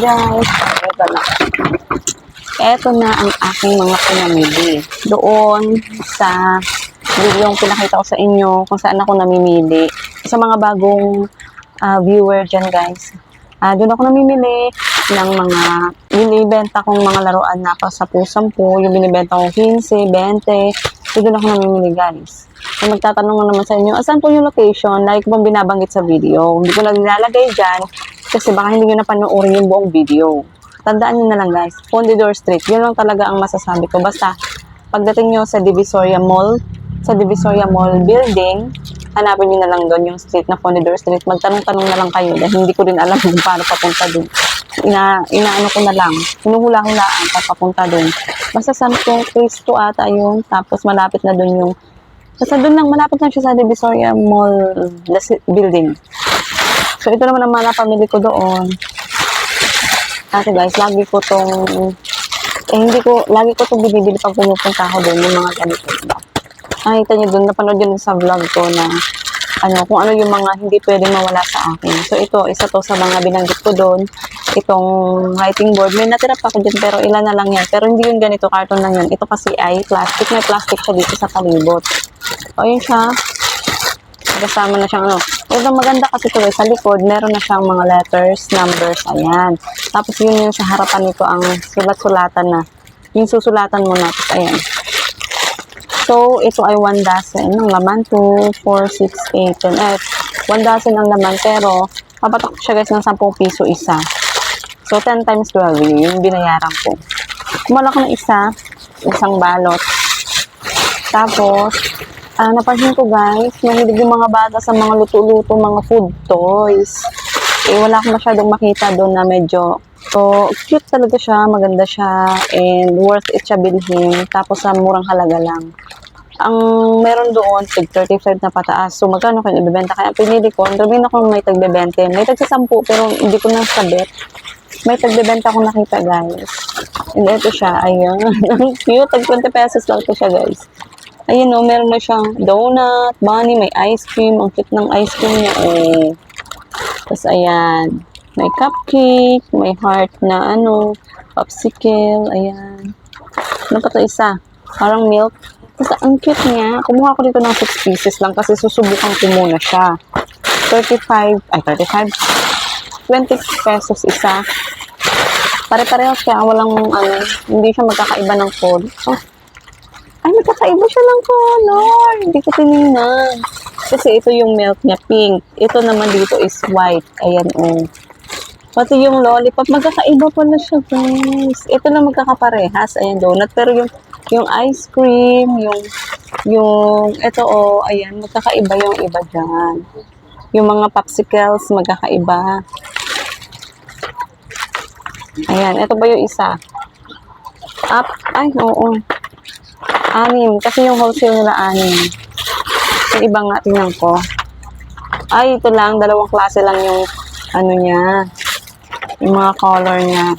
guys, ito na. Ito na ang aking mga pinamili. Doon sa video yung pinakita ko sa inyo kung saan ako namimili. Sa mga bagong ah, viewer dyan guys. Ah, doon ako namimili ng mga binibenta kong mga laruan na pa sa pusampu. Yung binibenta kong 15, 20. So, doon ako namimili guys. Kung magtatanong naman sa inyo, asan po yung location? Like ko binabanggit sa video. Hindi ko lang nilalagay dyan kasi baka hindi nyo napanoorin yung buong video. Tandaan nyo na lang guys, Pondidor Street, yun lang talaga ang masasabi ko. Basta, pagdating nyo sa Divisoria Mall, sa Divisoria Mall building, hanapin nyo na lang doon yung street na Pondidor Street. Magtanong-tanong na lang kayo dahil hindi ko rin alam kung paano papunta doon. Ina, inaano ko na lang, hinuhula-hulaan pa papunta doon. Basta Santo Cristo ata yun, tapos malapit na doon yung Basta doon lang, malapit lang siya sa Divisoria Mall building. So, ito naman ang mga pamili ko doon. Kasi guys, lagi ko tong, eh hindi ko, lagi ko tong binibili pag pumupunta ako doon, yung mga ganito. Nakita niyo doon, napanood yun sa vlog ko na, ano, kung ano yung mga hindi pwede mawala sa akin. So, ito, isa to sa mga binanggit ko doon. Itong writing board, may natira pa ako dyan, pero ilan na lang yan. Pero hindi yun ganito, carton lang yun. Ito kasi ay plastic, may plastic siya dito sa palibot. So, ayun siya. Kasama na siyang ano. Ito maganda kasi ito guys, sa likod, meron na siyang mga letters, numbers, ayan. Tapos yun yung sa harapan nito ang sulat-sulatan na. Yung susulatan mo na, tapos ayan. So, ito ay 1 dozen ng laman. 2, 4, 6, 8, 10. Eh, 1 dozen ang laman. Pero, papatak siya guys ng 10 piso isa. So, 10 times 12 yun yung binayaran ko. Kumalak na isa, isang balot. Tapos, ah, napansin ko guys, mahilig yung mga bata sa mga luto-luto, mga food toys. Eh, wala akong masyadong makita doon na medyo So, cute talaga siya, maganda siya, and worth it siya bilhin. Tapos, sa murang halaga lang. Ang meron doon, tig 35 na pataas. So, magkano kayo ibibenta? Kaya pinili ko, sabihin ako may tag 20. May tag sa 10, pero hindi ko na sabit. May tag 20 akong nakita, guys. And ito siya, ayan. Ang cute, tag 20 pesos lang to siya, guys. Ayun no, meron na siyang donut, bunny, may ice cream. Ang cute ng ice cream niya, eh. Tapos, ayan. May cupcake, may heart na ano, popsicle, ayan. Ano pa to isa? Parang milk. Tapos, ang cute niya. Kumuha ko dito ng 6 pieces lang kasi susubukan ko muna siya. 35, ay 35, 20 pesos isa. Pare-pareho siya, walang ano, hindi siya magkakaiba ng code. Oh, ay, magkakaiba siya ng color. Hindi ko tinignan. Kasi ito yung milk niya, pink. Ito naman dito is white. Ayan, oh. Pati yung lollipop, magkakaiba pala siya, guys. Ito na magkakaparehas. Ayan, donut. Pero yung, yung ice cream, yung, yung, ito, oh, ayan, magkakaiba yung iba dyan. Yung mga popsicles, magkakaiba. Ayan, ito ba yung isa? Up, ay, oo. Anim, kasi yung wholesale nila anim. Yung iba nga, tingnan ko. Ay, ito lang, dalawang klase lang yung, ano niya, yung mga color niya.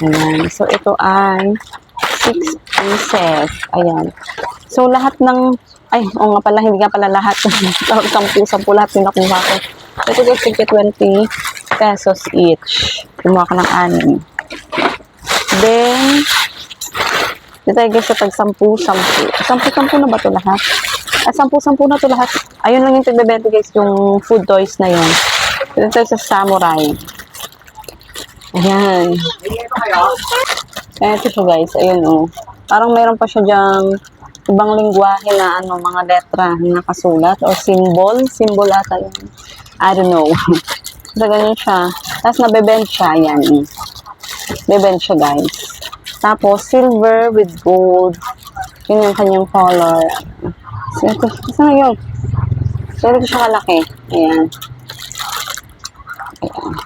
Ayan. So, ito ay 6 pieces. Ayan. So, lahat ng, ay, oo nga pala, hindi nga pala lahat. Sampu-sampu lahat yung nakuha ko. Ito guys, tigka 20 pesos each. Kumuha ka ng anim. Then, dito guys sa tag 10-10. 10-10 na ba to lahat? Ah, 10-10 na to lahat. Ayun lang yung tagbebenta guys, yung food toys na yun. Dito tayo sa samurai. Ayan. Ito siya guys, ayun oh. Parang meron pa siya dyang ibang lingwahe na ano, mga letra na nakasulat or symbol. Symbol ata yun. I don't know. so, ganyan siya. Tapos nabebend siya, ayan. Bebend siya guys. Tapos, silver with gold. Yun yung kanyang color. So, ito, saan yun? So, ito siya kalaki. Ayan. Ayan.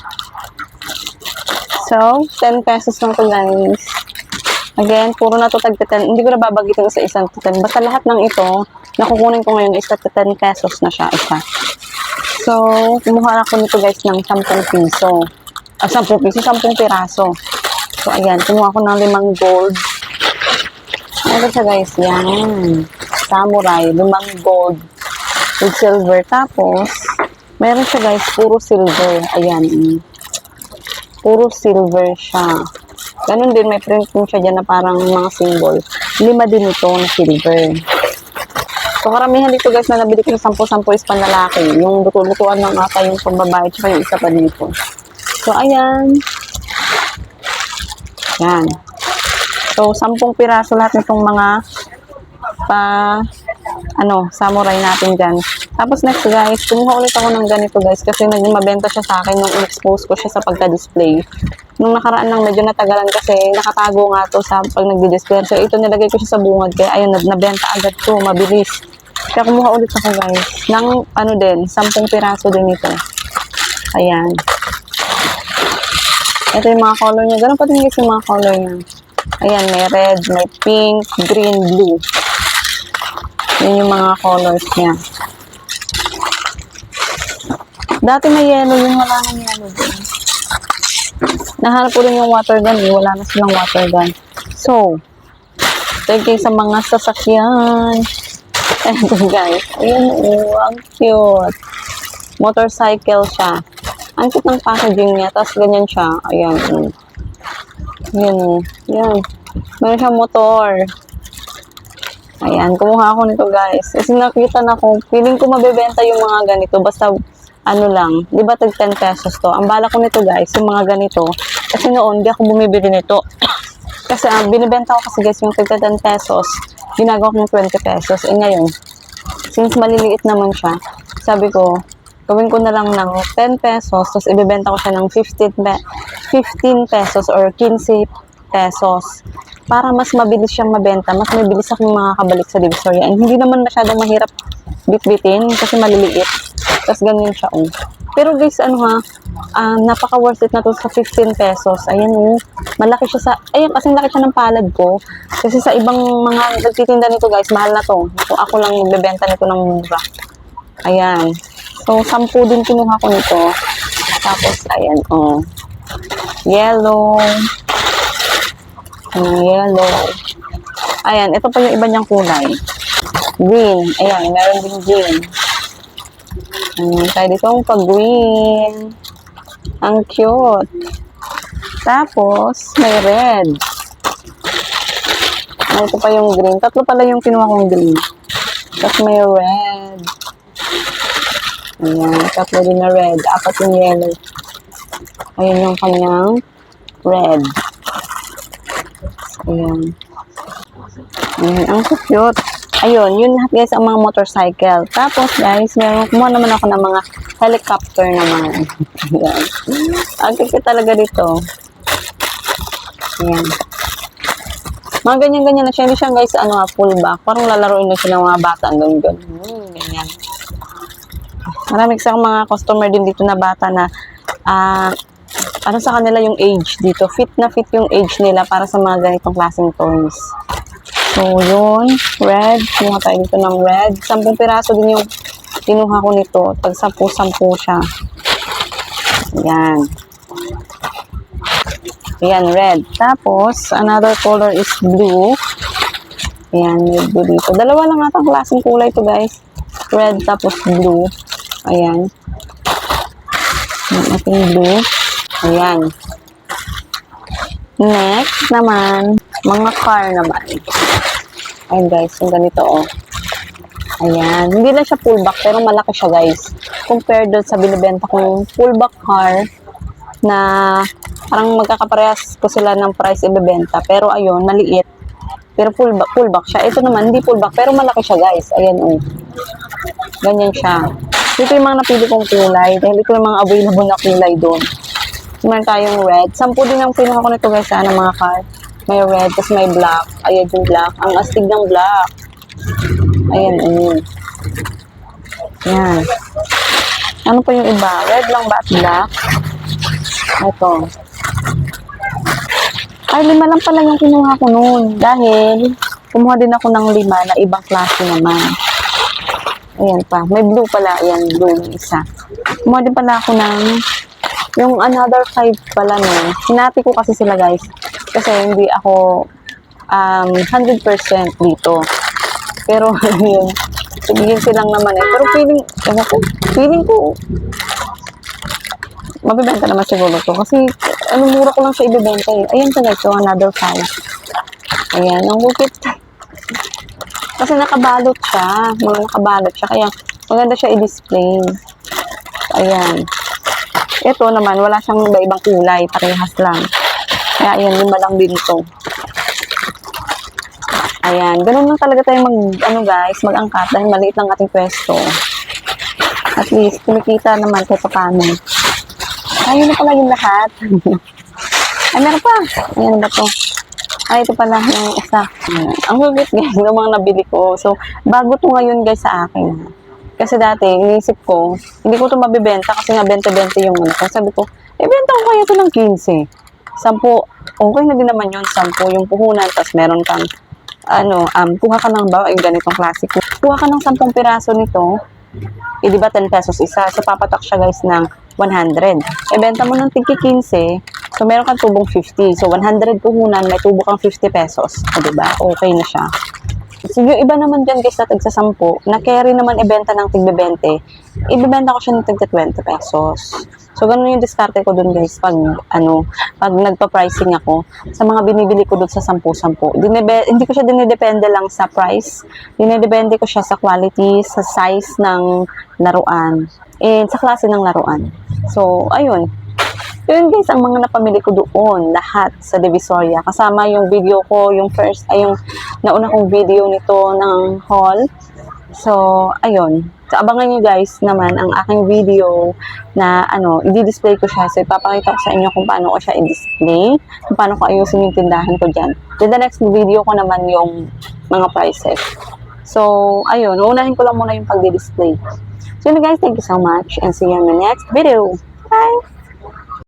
So, 10 pesos lang to guys. Again, puro na to tag 10. Hindi ko na babagitin sa isang 10. Basta lahat ng ito, nakukunin ko ngayon is tag 10 pesos na siya isa. So, kumuha ako nito guys ng 10 piso. Ah, 10 piso, 10 piraso. So, ayan, kumuha ko ng limang gold. Ano siya guys? Yan. Samurai, limang gold with silver. Tapos, meron siya guys, puro silver. Ayan. mm. Puro silver siya. Ganun din, may print din siya dyan na parang mga symbol. Lima din ito na silver. So, karamihan dito guys na nabili ko ng 10-10 is panlalaki. Yung luto-lutuan ng ata yung pambabae tsaka yung isa pa dito. So, ayan. Yan. So, 10 piraso lahat nitong mga pa ano, samurai natin dyan. Tapos next guys, kumuha ulit ako ng ganito guys kasi naging mabenta siya sa akin nung in-expose ko siya sa pagka-display. Nung nakaraan lang medyo natagalan kasi nakatago nga to sa pag nagdi-display. So ito nilagay ko siya sa bungad kaya ayun, nab- nabenta agad to, mabilis. Kaya kumuha ulit ako guys ng ano din, 10 piraso din ito. Ayan. Ito yung mga color niya. Ganun pa din guys yung mga color niya. Ayan, may red, may pink, green, blue. Yun yung mga colors niya. Dati may yellow yung wala nang yellow din. Nahanap ko rin yung water gun eh. Wala na silang water gun. So, thank you sa mga sasakyan. Eto guys. Ayan oh, ang cute. Motorcycle siya. Ang cute ng packaging niya. Tapos ganyan siya. Ayan. oh. Ayan. Meron siyang motor. Ayan, kumuha ako nito guys. Kasi nakita na ko, feeling ko mabebenta yung mga ganito. Basta, ano lang, di ba tag 10 pesos to? Ang bala ko nito guys, yung mga ganito. Kasi noon, di ako bumibili nito. kasi ang binibenta ko kasi guys, yung tag 10 pesos, ginagawa ko ng 20 pesos. Eh ngayon, since maliliit naman siya, sabi ko, gawin ko na lang ng 10 pesos, tapos ibebenta ko siya ng 15, pe- 15 pesos or 15 pesos para mas mabilis siyang mabenta, mas mabilis akong makakabalik sa Divisoria. And hindi naman masyadong mahirap bitbitin kasi maliliit. Tapos ganyan siya, oh. Pero guys, ano ha, ah, napaka worth it na to sa 15 pesos. Ayan, oh. Malaki siya sa, ayun, kasi laki siya ng palad ko. Kasi sa ibang mga nagtitinda nito guys, mahal na to. So, ako lang magbebenta nito ng mura. Ayan. So, 10 din kinuha ko nito. Tapos, ayan, oh. Yellow. Yung yellow. Ayan, ito pa yung iba niyang kulay. Green. Ayan, meron din green. Ayan, tayo dito pag-green. Ang cute. Tapos, may red. Ito pa yung green. Tatlo pala yung kinuha kong green. Tapos may red. Ayan, tatlo din na red. Apat yung yellow. Ayan yung kanyang red. Ayan. Ayan, ang cute. Ayun, yun lahat guys ang mga motorcycle. Tapos guys, meron kumuha naman ako ng mga helicopter naman. Ayan. Ang cute talaga dito. Ayan. Mga ganyan-ganyan na siya. Hindi siya guys, ano, ah, full back. Parang lalaroin na siya ng mga bata. Ang ganyan. Hmm, ganyan. Marami akong mga customer din dito na bata na ah ano sa kanila yung age dito. Fit na fit yung age nila para sa mga ganitong klaseng toys. So, yun. Red. Kumuha tayo dito ng red. Sampung piraso din yung kinuha ko nito. Tag sampu-sampu siya. Yan. Yan, red. Tapos, another color is blue. Ayan, may blue dito. Dalawa lang atang klaseng kulay to guys. Red tapos blue. Ayan. Yung ating blue. Ayan. Next naman, mga car naman. Ayan guys, yung ganito oh. Ayan. Hindi lang siya full back, pero malaki siya guys. Compared doon sa binibenta kong full back car na parang magkakaparehas ko sila ng price ibebenta. Pero ayun, maliit. Pero full back, full back siya. Ito naman, hindi full back, pero malaki siya guys. Ayan oh. Ganyan siya. Ito yung mga napili kong kulay. Dahil ito yung mga available na kulay doon. Meron tayong red. Sampu din ang pinuha ko nito guys, sa ng mga car. May red, tapos may black. Ayan yung black. Ang astig ng black. Ayan, ayan. Yan. Ano pa yung iba? Red lang ba at black? Ito. Ay, lima lang pala yung kinuha ko noon. Dahil, kumuha din ako ng lima na ibang klase naman. Ayan pa. May blue pala. Ayan, blue yung isa. Din pala ako ng yung another five pala no. Hinati ko kasi sila guys. Kasi hindi ako um, 100% dito. Pero yun, sigigin silang naman eh. Pero feeling, ewan ko, feeling ko, mabibenta naman siguro to. Kasi, ano, mura ko lang siya ibibenta eh. Ayan guys, so another five. Ayan, ang bukit. Kasi nakabalot siya. Mga nakabalot siya. Kaya, maganda siya i-display. Ayan. Ito naman, wala siyang iba-ibang kulay. Parehas lang. Kaya, ayan, lima lang din ito. Ayan, ganun lang talaga tayo mag, ano guys, mag-angkat dahil maliit lang ating pwesto. At least, kumikita naman kahit pa paano. Ayun na pala yung lahat. Ay, meron pa. Ayan ba to? Ay, ito pala yung isa. Ang hugit guys, ng mga nabili ko. So, bago to ngayon guys sa akin. Kasi dati, iniisip ko, hindi ko to mabibenta kasi nga 20-20 yung ano. ko. Sabi ko, eh, benta ko kaya to ng 15. Sampo, okay na din naman yun. Sampo yung puhunan, tapos meron kang ano, um, kuha ka ng bawa yung ganitong klase. Kuha ka ng 10 piraso nito, eh, di ba 10 pesos isa? So, papatak siya guys ng 100. E, benta mo ng tigki 15, so meron kang tubong 50. So, 100 puhunan, may tubo kang 50 pesos. O, di ba? Okay na siya. So, yung iba naman dyan guys na tagsa 10, na carry naman ibenta ng tigbe 20, ibebenta ko siya ng tigbe 20 pesos. So, ganun yung diskarte ko dun guys pag, ano, pag nagpa-pricing ako sa mga binibili ko dun sa 10-10. Dinebe, hindi ko siya dinidepende lang sa price. Dinidepende ko siya sa quality, sa size ng laruan, and sa klase ng laruan. So, ayun. Yun guys, ang mga napamili ko doon, lahat sa Divisoria. Kasama yung video ko, yung first, ay yung nauna kong video nito ng haul. So, ayun. So, abangan nyo guys naman ang aking video na ano, i-display ko siya. So, ipapakita ko sa inyo kung paano ko siya i-display, kung paano ko ayusin yung tindahan ko dyan. Then, the next video ko naman yung mga prices. So, ayun. Uunahin ko lang muna yung pag-display. So, guys, thank you so much and see you in the next video. Bye!